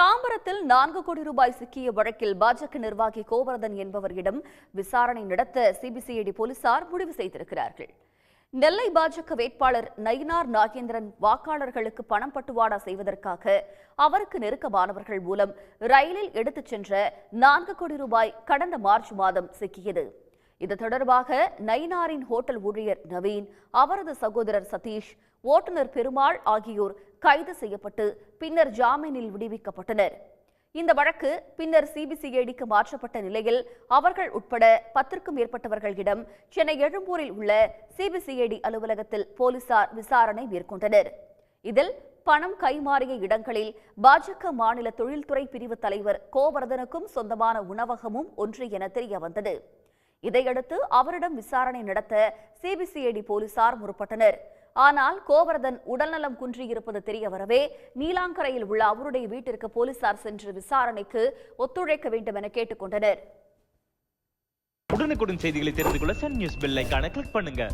தாம்பரத்தில் நான்கு கோடி ரூபாய் சிக்கிய வழக்கில் பாஜக நிர்வாகி கோவர்தன் என்பவரிடம் விசாரணை நடத்த சிபிசிஐடி போலீசார் முடிவு செய்திருக்கிறார்கள். நெல்லை பாஜக வேட்பாளர் நயினார் நாகேந்திரன் வாக்காளர்களுக்கு பணம் பட்டுவாடா செய்வதற்காக அவருக்கு நெருக்கமானவர்கள் மூலம் ரயிலில் எடுத்துச் சென்ற நான்கு கோடி ரூபாய் கடந்த மார்ச் மாதம் சிக்கியது. இது தொடர்பாக நயினாரின் ஹோட்டல் ஊழியர் நவீன் அவரது சகோதரர் சதீஷ் ஓட்டுநர் பெருமாள் ஆகியோர் கைது செய்யப்பட்டு பின்னர் ஜாமீனில் விடுவிக்கப்பட்டனர். இந்த வழக்கு பின்னர் சிபிசிஐடிக்கு மாற்றப்பட்ட நிலையில் அவர்கள் உட்பட பத்திற்கும் மேற்பட்டவர்களிடம் சென்னை எழும்பூரில் உள்ள சிபிசிஐடி அலுவலகத்தில் போலீசார் விசாரணை மேற்கொண்டனர். இதில் பணம் கைமாறிய இடங்களில் பாஜக மாநில தொழில்துறை பிரிவு தலைவர் கோவர்தனுக்கும் சொந்தமான உணவகமும் ஒன்று என தெரிய வந்தது இதையடுத்து அவரிடம் விசாரணை நடத்த சிபிசிஐடி போலீசார் முற்பட்டனர். ஆனால் கோவர்தன் உடல்நலம் குன்றியிருப்பது தெரிய வரவே நீலாங்கரையில் உள்ள அவருடைய வீட்டிற்கு போலீசார் சென்று விசாரணைக்கு ஒத்துழைக்க வேண்டும் என கேட்டுக்கொண்டனர். உடனுக்குடன் செய்திகளை தெரிந்து கொள்ள சன் நியூஸ் பெல் கிளிக் பண்ணுங்க.